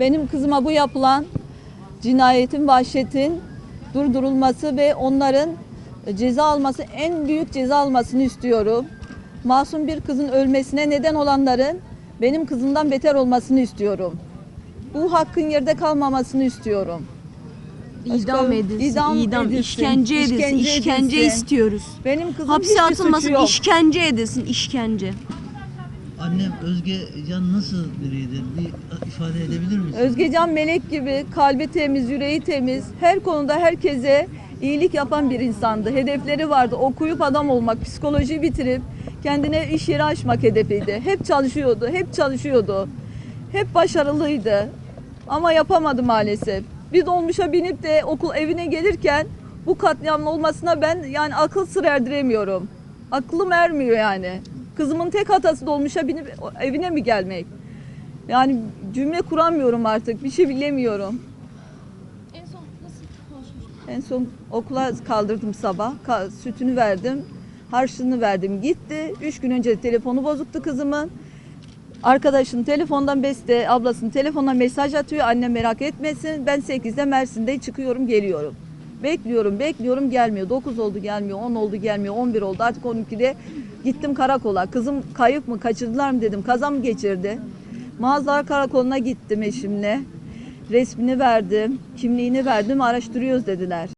Benim kızıma bu yapılan cinayetin, vahşetin durdurulması ve onların ceza alması, en büyük ceza almasını istiyorum. Masum bir kızın ölmesine neden olanların benim kızımdan beter olmasını istiyorum. Bu hakkın yerde kalmamasını istiyorum. İdam edilsin, idam idam, edilsin, işkence edilsin, işkence işkence, edilsin. istiyoruz. Benim kızım Hapse atılmasın, işkence edilsin, işkence. Annem Özge Can nasıl biriydi? Bir ifade edebilir misin? Özgecan melek gibi, kalbi temiz, yüreği temiz, her konuda herkese iyilik yapan bir insandı. Hedefleri vardı. Okuyup adam olmak, psikoloji bitirip kendine iş yeri açmak hedefiydi. Hep çalışıyordu, hep çalışıyordu. Hep başarılıydı. Ama yapamadı maalesef. Bir dolmuşa binip de okul evine gelirken bu katliamın olmasına ben yani akıl sır erdiremiyorum. Aklım ermiyor yani. Kızımın tek hatası dolmuşa binip evine mi gelmek? Yani cümle kuramıyorum artık. Bir şey bilemiyorum. En son nasıl konuşmuştuk? En son okula kaldırdım sabah. Ka- sütünü verdim. Harçlığını verdim. Gitti. Üç gün önce telefonu bozuktu kızımın. Arkadaşın telefondan Beste ablasının telefonuna mesaj atıyor. Annem merak etmesin. Ben 8'de Mersin'de çıkıyorum geliyorum. Bekliyorum bekliyorum gelmiyor. 9 oldu gelmiyor. 10 oldu gelmiyor. 11 oldu. Artık 12'de gittim karakola. Kızım kayıp mı kaçırdılar mı dedim. Kaza mı geçirdi? Mağazalar karakoluna gittim eşimle. Resmini verdim, kimliğini verdim, araştırıyoruz dediler.